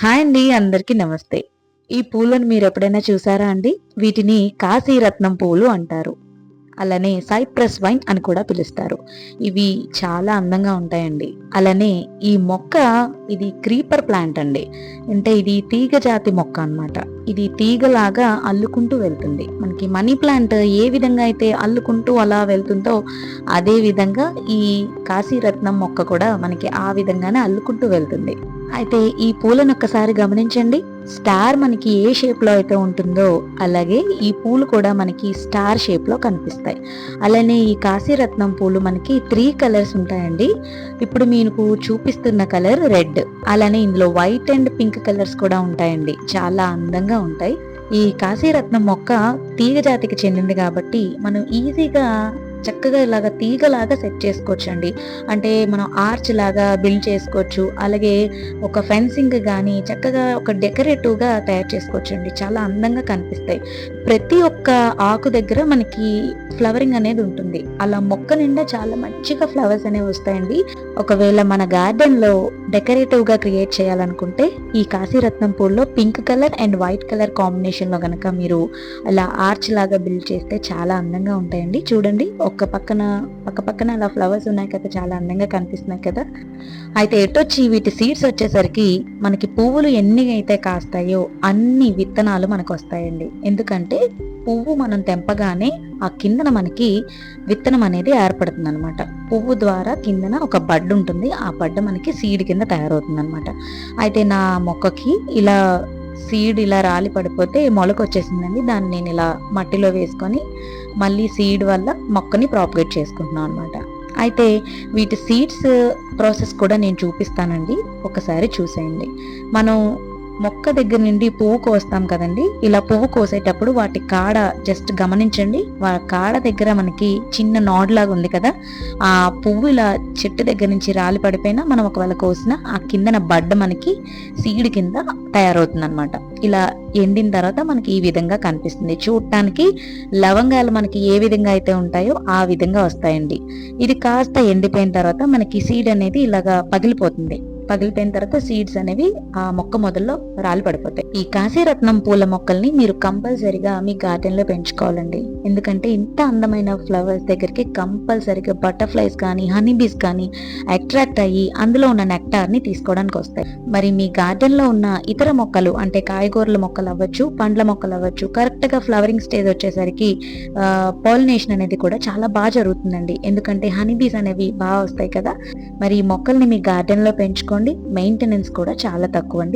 Hi అండి అందరికీ నమస్తే. ఈ పూలను మీరు ఎప్పుడైనా చూసారా అండి? వీటిని కాశీరత్నం పూలు అంటారు. అలానే సైప్రస్ వైన్ అని కూడా పిలుస్తారు. ఇవి చాలా అందంగా ఉంటాయండి. అలానే ఈ మొక్క ఇది క్రీపర్ ప్లాంట్ అండి. అంటే ఇది తీగ జాతి మొక్క అనమాట ఇది తీగలాగా అల్లుకుంటూ వెళ్తుంది. మనకి మనీ ప్లాంట్ ఏ విధంగా అయితే అల్లుకుంటూ అలా వెళ్తుందో అదే విధంగా ఈ కాశీరత్నం మొక్క కూడా మనకి ఆ విధంగానే అల్లుకుంటూ వెళ్తుంది. అయితే ఈ పూలను ఒక్కసారి గమనించండి. స్టార్ మనకి ఏ షేప్లో అయితే ఉంటుందో అలాగే ఈ పూలు కూడా మనకి స్టార్ షేప్లో కనిపిస్తాయి. అలానే ఈ కాశీరత్నం పూలు మనకి త్రీ కలర్స్ ఉంటాయండి. ఇప్పుడు మీకు చూపిస్తున్న కలర్ రెడ్. అలానే ఇందులో వైట్ అండ్ పింక్ కలర్స్ కూడా ఉంటాయండి. చాలా అందంగా ఉంటాయి. ఈ కాశీరత్నం మొక్క తీగ జాతికి చెందింది కాబట్టి మనం ఈజీగా చక్కగా ఇలాగ తీగలాగా సెట్ చేసుకోవచ్చు అండి అంటే మనం ఆర్చ్ లాగా బిల్డ్ చేసుకోవచ్చు. అలాగే ఒక ఫెన్సింగ్ కానీ చక్కగా ఒక డెకరేటివ్గా తయారు చేసుకోవచ్చు అండి చాలా అందంగా కనిపిస్తాయి. ప్రతి ఒక్క ఆకు దగ్గర మనకి ఫ్లవరింగ్ అనేది ఉంటుంది. అలా మొక్క నిండా చాలా మంచిగా ఫ్లవర్స్ అనేవి వస్తాయండి. ఒకవేళ మన గార్డెన్లో డెకరేటివ్గా క్రియేట్ చేయాలనుకుంటే ఈ కాశీరత్నం పూల్లో pink colour and white colour కాంబినేషన్లో కనుక మీరు అలా ఆర్చ్ లాగా బిల్డ్ చేస్తే చాలా అందంగా ఉంటాయండి. చూడండి ఒక్క పక్కన పక్క పక్కన అలా ఫ్లవర్స్ ఉన్నాయి కదా చాలా అందంగా కనిపిస్తున్నాయి కదా. అయితే ఎటొచ్చి వీటి సీడ్స్ వచ్చేసరికి మనకి పువ్వులు ఎన్ని అయితే కాస్తాయో అన్ని విత్తనాలు మనకు వస్తాయండి. ఎందుకంటే పువ్వు మనం తెంపగానే ఆ కిందన మనకి విత్తనం అనేది ఏర్పడుతుంది అనమాట పువ్వు ద్వారా కిందన ఒక బడ్ ఉంటుంది. ఆ బడ్ మనకి సీడ్ కింద తయారవుతుంది అనమాట అయితే నా మొక్కకి ఇలా సీడ్ ఇలా రాలి పడిపోతే మొలక వచ్చేసిందండి దాన్ని నేను ఇలా మట్టిలో వేసుకొని మళ్ళీ సీడ్ వల్ల మొక్కని ప్రాపగేట్ చేసుకుంటున్నాను అనమాట అయితే వీటి సీడ్స్ ప్రాసెస్ కూడా నేను చూపిస్తానండి. ఒకసారి చూసేయండి. మనం మొక్క దగ్గర నుండి పువ్వు కోస్తాం కదండి? ఇలా పువ్వు కోసేటప్పుడు వాటి కాడ జస్ట్ గమనించండి. వా కాడ దగ్గర మనకి చిన్న నాడ్ లాగా ఉంది కదా? ఆ పువ్వు ఇలా చెట్టు దగ్గర నుంచి రాలి పడిపోయినా మనం ఒకవేళ కోసిన ఆ కిందన బడ్డ మనకి సీడ్ కింద తయారవుతుంది అనమాట ఇలా ఎండిన తర్వాత మనకి ఈ విధంగా కనిపిస్తుంది. చూడటానికి లవంగాలు మనకి ఏ విధంగా అయితే ఉంటాయో ఆ విధంగా వస్తాయండి. ఇది కాస్త ఎండిపోయిన తర్వాత మనకి సీడ్ అనేది ఇలాగా పగిలిపోతుంది. పగిలిపోయిన తర్వాత సీడ్స్ అనేవి ఆ మొక్క మొదల్లో రాలి పడిపోతాయి. ఈ కాశీరత్నం పూల మొక్కల్ని మీరు కంపల్సరిగా మీ గార్డెన్లో పెంచుకోవాలండి. ఎందుకంటే ఇంత అందమైన ఫ్లవర్స్ దగ్గరికి కంపల్సరిగా బటర్ఫ్లైస్ కానీ హనీ బీస్ కానీ అట్రాక్ట్ అయ్యి అందులో ఉన్న నెక్టార్ని తీసుకోవడానికి వస్తాయి. మరి మీ గార్డెన్లో ఉన్న ఇతర మొక్కలు అంటే కాయగూరల మొక్కలు అవ్వచ్చు పండ్ల మొక్కలు అవ్వచ్చు కరెక్ట్గా ఫ్లవరింగ్ స్టేజ్ వచ్చేసరికి పాలినేషన్ అనేది కూడా చాలా బాగా జరుగుతుందండి. ఎందుకంటే హనీ బీస్ అనేవి బాగా వస్తాయి కదా. మరి ఈ మొక్కల్ని మీ గార్డెన్లో చూసుకోండి మెయింటెనెన్స్ కూడా చాలా తక్కువ అండి